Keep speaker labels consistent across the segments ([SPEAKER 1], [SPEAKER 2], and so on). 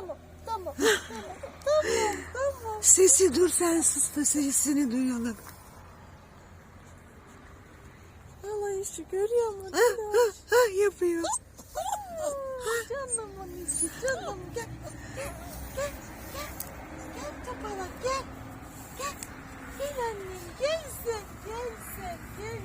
[SPEAKER 1] tamam, tamam, tamam, tamam, tamam.
[SPEAKER 2] Sesi dur sen sus da sesini duyalım.
[SPEAKER 1] Allah işi görüyor musun?
[SPEAKER 2] Ha, ha, ha, yapıyor.
[SPEAKER 1] Canımın işi, canım gel. Gel, gel, gel. Gel gel. Gel, gel annem, gel sen, gel sen, gel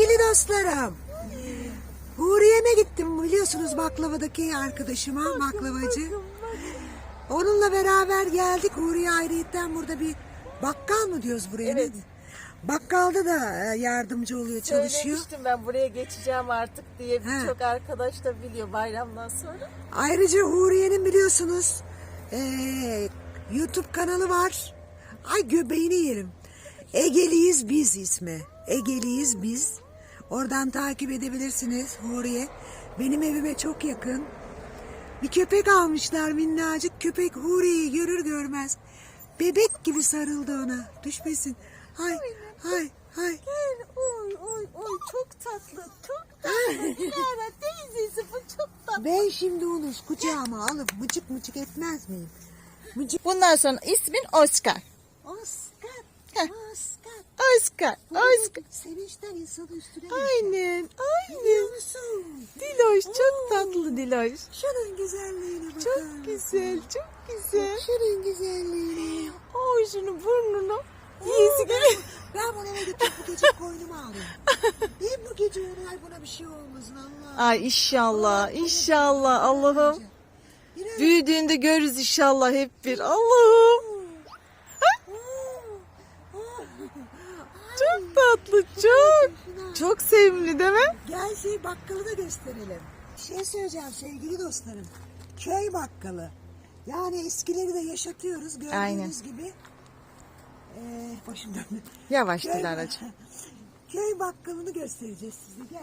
[SPEAKER 2] Sevgili dostlarım. Huriye'me gittim biliyorsunuz baklavadaki arkadaşıma baklavacı. Onunla beraber geldik. Huriye ayrıyetten burada bir bakkal mı diyoruz buraya?
[SPEAKER 1] Evet.
[SPEAKER 2] ne? Bakkalda da e, yardımcı oluyor, çalışıyor.
[SPEAKER 1] Söylemiştim ben buraya geçeceğim artık diye birçok arkadaş da biliyor bayramdan sonra.
[SPEAKER 2] Ayrıca Huriye'nin biliyorsunuz eee, YouTube kanalı var. Ay göbeğini yerim. Egeliyiz biz ismi. Egeliyiz biz. Oradan takip edebilirsiniz Huriye. Benim evime çok yakın. Bir köpek almışlar minnacık. Köpek Huriye'yi görür görmez. Bebek gibi sarıldı ona. Düşmesin. Hay hay hay.
[SPEAKER 1] Gel oy oy oy çok tatlı çok tatlı. Dilara teyzesi bu çok tatlı.
[SPEAKER 2] Ben şimdi onu kucağıma alıp mıcık mıcık etmez miyim? Mıcık.
[SPEAKER 1] Bundan sonra ismin Oscar.
[SPEAKER 2] Oscar. Oscar.
[SPEAKER 1] Oscar. Oscar.
[SPEAKER 2] Sevinçten insanı üstüne
[SPEAKER 1] Aynen aynen. Diloş çok tatlı Diloş.
[SPEAKER 2] Şunun güzelliğine bakar
[SPEAKER 1] Çok güzel çok güzel.
[SPEAKER 2] Şunun güzelliğine.
[SPEAKER 1] Oy şunu burnunu. Yiyesi geliyor.
[SPEAKER 2] Ben bunu eve götürüp bu gece koynuma alayım. Ben bu gece ona ay buna bir şey olmasın Allah.
[SPEAKER 1] Ay inşallah inşallah Allah'ım. Büyüdüğünde görürüz inşallah hep bir. Allah'ım. Çok tatlı çok. Çok sevimli değil mi?
[SPEAKER 2] Gel şey bakkalı da gösterelim. Bir şey söyleyeceğim sevgili dostlarım. Köy bakkalı. Yani eskileri de yaşatıyoruz gördüğünüz
[SPEAKER 1] Aynen.
[SPEAKER 2] gibi. Ee, başım döndü.
[SPEAKER 1] Yavaş
[SPEAKER 2] Köy,
[SPEAKER 1] Dilara'cığım.
[SPEAKER 2] köy bakkalını göstereceğiz size gel.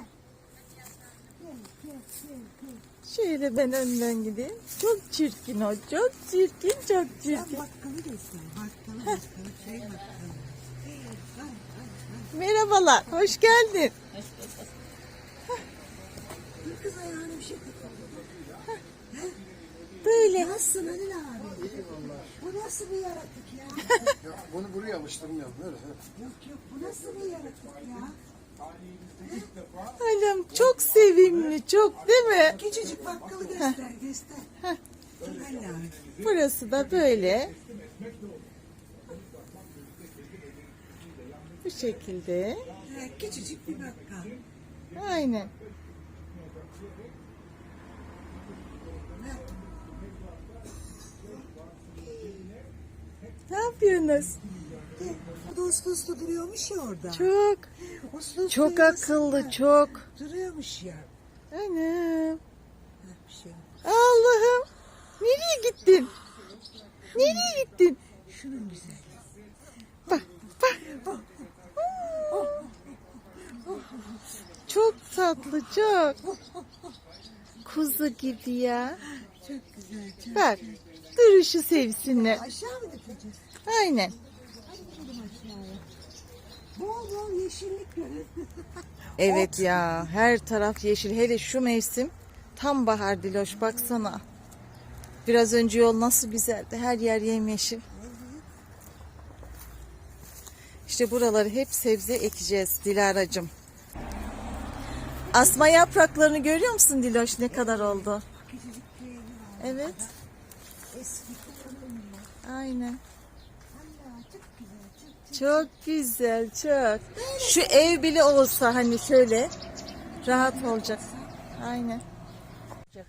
[SPEAKER 2] Gel, gel, gel, gel.
[SPEAKER 1] Şöyle ben önden gideyim. Çok çirkin o. Çok çirkin çok
[SPEAKER 2] Ben
[SPEAKER 1] çirkin.
[SPEAKER 2] bakkalı göster. Bakkalı bakkalı köy bakkalı.
[SPEAKER 1] Merhabalar. Hoş geldin.
[SPEAKER 2] Bir kız ayağına bir şey takıldı.
[SPEAKER 1] Böyle.
[SPEAKER 2] Nasılsın Halil abi? Bu nasıl bir yaratık ya?
[SPEAKER 3] Ya bunu buraya alıştırmıyorum. Öyle.
[SPEAKER 2] Yok yok bu nasıl bir yaratık ya?
[SPEAKER 1] Halam çok sevimli çok değil mi?
[SPEAKER 2] Küçücük bakkalı göster göster.
[SPEAKER 1] Burası da böyle. Bu şekilde.
[SPEAKER 2] Evet, küçücük bir bakkal.
[SPEAKER 1] Aynen. Ne yapıyorsunuz?
[SPEAKER 2] Bu da uslu uslu duruyormuş ya orada.
[SPEAKER 1] Çok.
[SPEAKER 2] Uslu uslu
[SPEAKER 1] Çok akıllı çok.
[SPEAKER 2] Duruyormuş ya.
[SPEAKER 1] Anam.
[SPEAKER 2] Şey.
[SPEAKER 1] Allah'ım. Nereye gittin? Nereye gittin?
[SPEAKER 2] Şunun güzel.
[SPEAKER 1] Bak bak. Çok tatlı çok. Kuzu gibi ya.
[SPEAKER 2] Çok güzel. Çok.
[SPEAKER 1] Bak duruşu sevsinler.
[SPEAKER 2] Aşağı mı dökeceğiz?
[SPEAKER 1] Aynen.
[SPEAKER 2] Bol bol yeşillik görün.
[SPEAKER 1] Evet ya her taraf yeşil. Hele şu mevsim tam bahar Diloş baksana. Biraz önce yol nasıl güzeldi. Her yer yemyeşil. İşte buraları hep sebze ekeceğiz Dilara'cığım. Asma yapraklarını görüyor musun Diloş ne kadar oldu? Evet. Aynen.
[SPEAKER 2] Çok güzel. Çok
[SPEAKER 1] Çok güzel çok. Şu ev bile olsa hani şöyle rahat olacak. Aynen.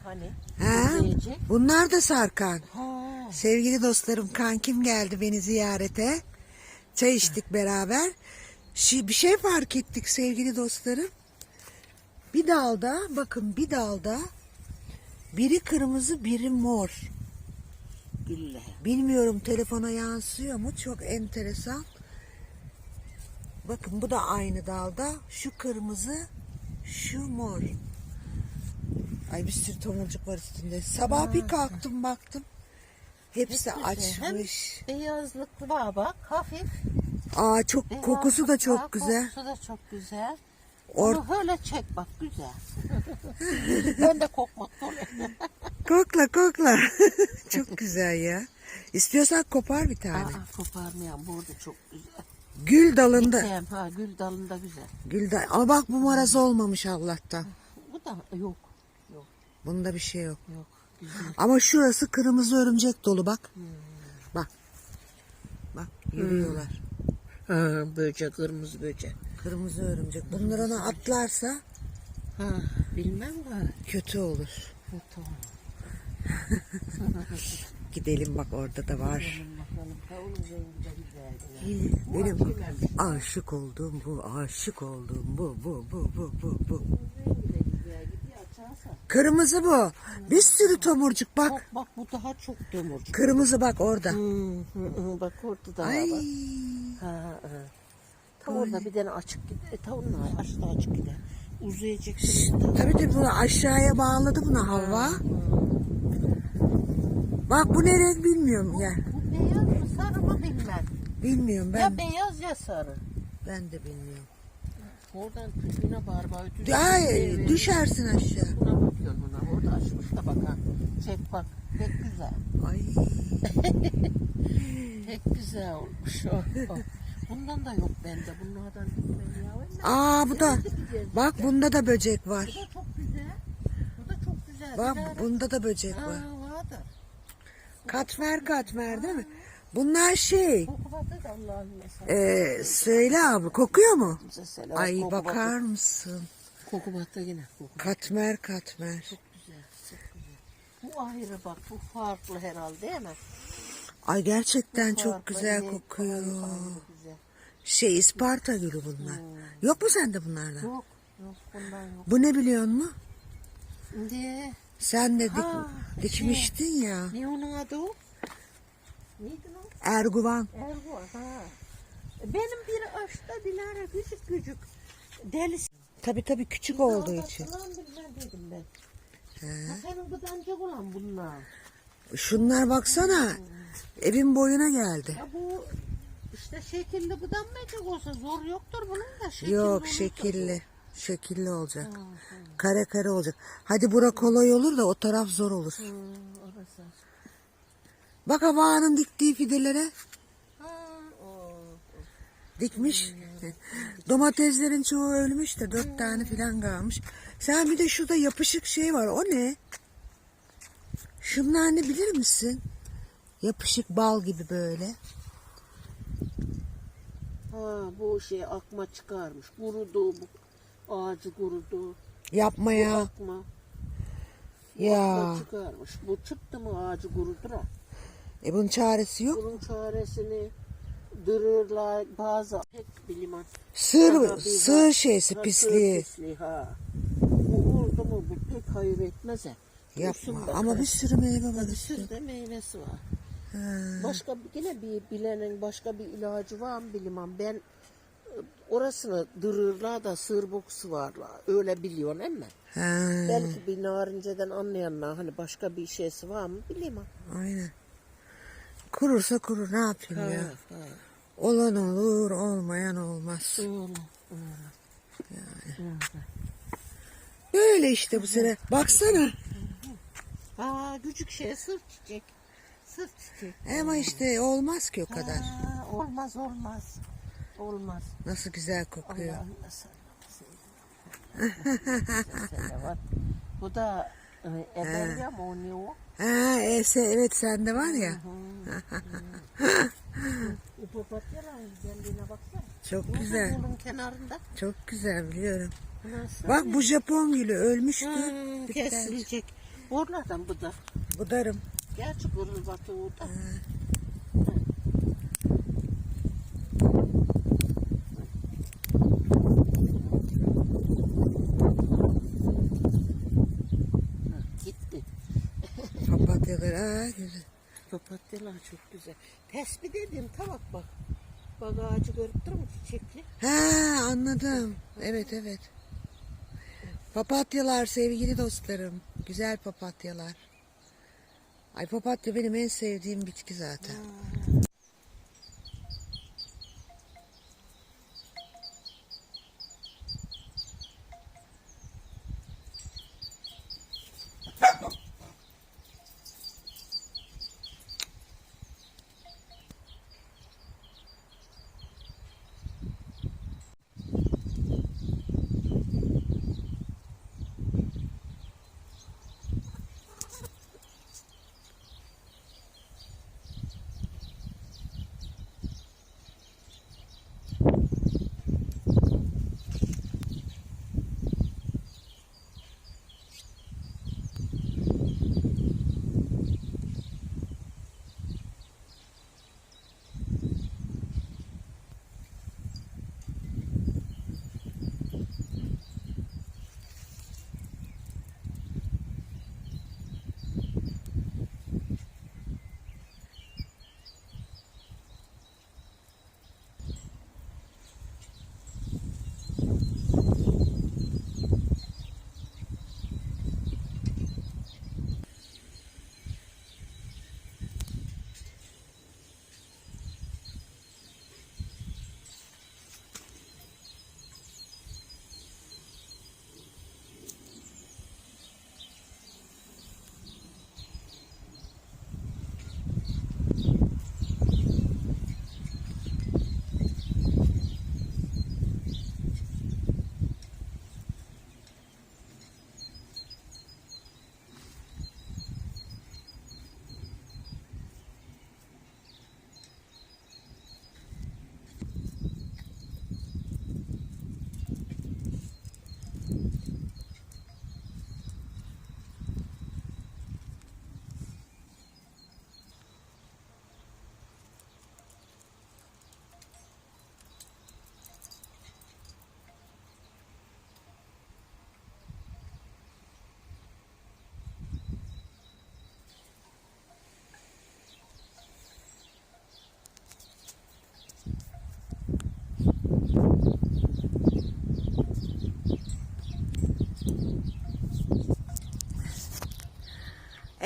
[SPEAKER 4] Hani
[SPEAKER 2] Ha, bunlar da Sarkan.
[SPEAKER 4] Ha.
[SPEAKER 2] Sevgili dostlarım kankim geldi beni ziyarete. Çay içtik beraber. Şi- Bir şey fark ettik sevgili dostlarım. Bir dalda bakın bir dalda biri kırmızı biri mor. Bilmiyorum telefona yansıyor mu çok enteresan. Bakın bu da aynı dalda. Şu kırmızı şu mor. Ay bir sürü tomurcuk var üstünde. Sabah bir kalktım baktım. Hepsi açmış.
[SPEAKER 4] Hem beyazlıklı var bak hafif.
[SPEAKER 2] Aa çok kokusu da çok güzel.
[SPEAKER 4] Kokusu da çok güzel.
[SPEAKER 2] Or-
[SPEAKER 4] Onu böyle çek bak güzel. ben de kokmak oluyor.
[SPEAKER 2] Kokla kokla. çok güzel ya. İstiyorsan kopar bir tane.
[SPEAKER 4] Aa, koparmayan burada çok güzel.
[SPEAKER 2] Gül dalında.
[SPEAKER 4] Hem ha gül dalında güzel.
[SPEAKER 2] Gül dal- Ama bak bu maraz olmamış Allah'tan.
[SPEAKER 4] Bu da yok. Yok
[SPEAKER 2] Bunda bir şey yok.
[SPEAKER 4] yok. Güzel.
[SPEAKER 2] Ama şurası kırmızı örümcek dolu bak. Bak. Bak yürüyorlar.
[SPEAKER 4] Ha, böcek kırmızı böcek.
[SPEAKER 2] Kırmızı örümcek. Bunlar ona atlarsa
[SPEAKER 4] Ha, bilmem var.
[SPEAKER 2] kötü olur.
[SPEAKER 4] Kötü
[SPEAKER 2] Gidelim bak orada da var. Benim aşık olduğum bu, aşık olduğum bu, bu, bu, bu, bu, bu. Kırmızı bu. Bir sürü tomurcuk bak.
[SPEAKER 4] Bak bak bu daha çok demir.
[SPEAKER 2] Kırmızı bak orada.
[SPEAKER 4] Bak orada da
[SPEAKER 2] Ay.
[SPEAKER 4] var. Ha, ha. Orada bir tane açık gider. E, tam onlar aşağı açık gider. Uzayacak.
[SPEAKER 2] Tabii tabii bunu aşağıya bağladı buna hava. Bak bu ne renk bilmiyorum ya.
[SPEAKER 4] Bu beyaz mı sarı mı bilmem.
[SPEAKER 2] Bilmiyorum ben.
[SPEAKER 4] Ya beyaz ya sarı.
[SPEAKER 2] Ben de bilmiyorum.
[SPEAKER 4] Oradan tüzüğüne barbağı tüzüğüne.
[SPEAKER 2] Ay düşersin aşağı.
[SPEAKER 4] Buna bakıyorsun buna. Orada açmış da bak ha. Çek bak. Pek güzel.
[SPEAKER 2] Ay.
[SPEAKER 4] Pek güzel olmuş o. Bundan da yok bende. Bunlardan bilmem ya.
[SPEAKER 2] Aa bu da. Bak bunda da böcek
[SPEAKER 4] Bu
[SPEAKER 2] var.
[SPEAKER 4] da çok güzel. Bu da çok güzel.
[SPEAKER 2] Bak bunda da böcek var.
[SPEAKER 4] Aa, vardır.
[SPEAKER 2] Katmer katmer değil mi? Bunlar şey.
[SPEAKER 4] Koku batı da Allah'ın mesela.
[SPEAKER 2] Ee, söyle abi kokuyor mu?
[SPEAKER 4] Mesela
[SPEAKER 2] Ay
[SPEAKER 4] koku
[SPEAKER 2] bakar mısın?
[SPEAKER 4] Koku batı yine. Koku
[SPEAKER 2] Katmer katmer.
[SPEAKER 4] çok güzel. Çok güzel. Bu ayrı bak. Bu farklı herhalde değil mi?
[SPEAKER 2] Ay gerçekten çok
[SPEAKER 4] Farklı,
[SPEAKER 2] güzel
[SPEAKER 4] evet,
[SPEAKER 2] kokuyor.
[SPEAKER 4] ayrı, ayrı güzel.
[SPEAKER 2] Şey Isparta gülü bunlar. Yok mu sende bunlardan?
[SPEAKER 4] Yok. Yok bundan yok.
[SPEAKER 2] Bu ne biliyor musun?
[SPEAKER 4] Şimdi
[SPEAKER 2] Sen de dik-
[SPEAKER 4] Ha,
[SPEAKER 2] dikmiştin ya.
[SPEAKER 4] ne onun adı o? Neydi o?
[SPEAKER 2] Erguvan.
[SPEAKER 4] Erguvan. Ha. Benim bir aşta Dilara küçük küçük. Delisi.
[SPEAKER 2] Tabi tabi küçük olduğu için.
[SPEAKER 4] Ulan bilmem dedim ben. Ha, senin gıdancık olan bunlar.
[SPEAKER 2] Şunlar baksana. Evin boyuna geldi.
[SPEAKER 4] Ya bu işte şekilli gıdanmayacak olsa zor yoktur bunun da şekilli
[SPEAKER 2] Yok
[SPEAKER 4] olursa
[SPEAKER 2] şekilli. Şekilli olacak.
[SPEAKER 4] zor. Ha,
[SPEAKER 2] Kare kare olacak. Hadi bura kolay olur da o taraf zor olur.
[SPEAKER 4] ha, orası.
[SPEAKER 2] Bak havanın diktiği fidelere
[SPEAKER 4] Ha, o.
[SPEAKER 2] dikmiş. Domateslerin çoğu ölmüş de dört tane filan kalmış. Sen bir de şurada yapışık şey var. O ne? Şunlar ne bilir misin? Yapışık bal gibi böyle.
[SPEAKER 4] Ha, bu şey akma çıkarmış. Kurudu bu ağacı kurudu.
[SPEAKER 2] Yapma ya.
[SPEAKER 4] Akma. Bu
[SPEAKER 2] Ya.
[SPEAKER 4] akma çıkarmış. Bu çıktı mı ağacı kurudur ha.
[SPEAKER 2] E bunun çaresi yok.
[SPEAKER 4] Bunun çaresini dırırlar bazı pek Daha bir-
[SPEAKER 2] sığır şeysi
[SPEAKER 4] Ha,
[SPEAKER 2] pisliği.
[SPEAKER 4] sığır pisliği ha. Bu oldu mu bu pek hayır etmez ha.
[SPEAKER 2] Yapma. Ama bir sürü meyve var
[SPEAKER 4] Bir sürü de meyvesi var. Başka bir- yine bir bilenin başka bir ilacı var mı bilmem. Ben e, orasını dırırlar da sığır bokusu varlar. Öyle biliyorsun?
[SPEAKER 2] Ha,
[SPEAKER 4] Belki bir narinceden anlayanlar hani başka bir şeysi var mı bilmem.
[SPEAKER 2] aynen. Kurursa kurur ne yapayım ya.
[SPEAKER 4] ha.
[SPEAKER 2] Olan olur olmayan olmaz.
[SPEAKER 4] Öyle.
[SPEAKER 2] Böyle işte bu sene. Baksana.
[SPEAKER 4] Aa küçük şey sırf çiçek. Sırf çiçek.
[SPEAKER 2] Ama işte olmaz ki o kadar.
[SPEAKER 4] Olmaz olmaz. Olmaz.
[SPEAKER 2] Nasıl güzel kokuyor.
[SPEAKER 4] Bu da e, ebelya mı o ne o?
[SPEAKER 2] Ha, ese, evet sende var ya.
[SPEAKER 4] Bu papatyaların güzelliğine baksana.
[SPEAKER 2] Çok güzel.
[SPEAKER 4] Yolun kenarında.
[SPEAKER 2] Çok güzel biliyorum.
[SPEAKER 4] Nasıl?
[SPEAKER 2] Bak bu Japon gülü ölmüştü.
[SPEAKER 4] Hmm, kesilecek. Oralardan bu da.
[SPEAKER 2] Budarım.
[SPEAKER 4] Gerçi kırıl batı o da. Ha, Gitti.
[SPEAKER 2] Papatyalar. Aa, güzel.
[SPEAKER 4] Papatyalar çok güzel. Tespit edeyim tabak bak. Bak ağacı görüp durma çiçekli.
[SPEAKER 2] Ha anladım. Evet evet. Papatyalar sevgili dostlarım. Güzel papatyalar. Ay papatya benim en sevdiğim bitki zaten.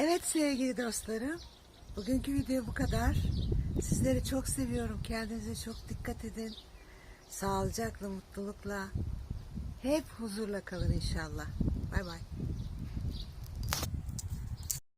[SPEAKER 2] Evet sevgili dostlarım. Bugünkü video bu kadar. Sizleri çok seviyorum. Kendinize çok dikkat edin. Sağlıcakla, mutlulukla, hep huzurla kalın inşallah. Bay bay.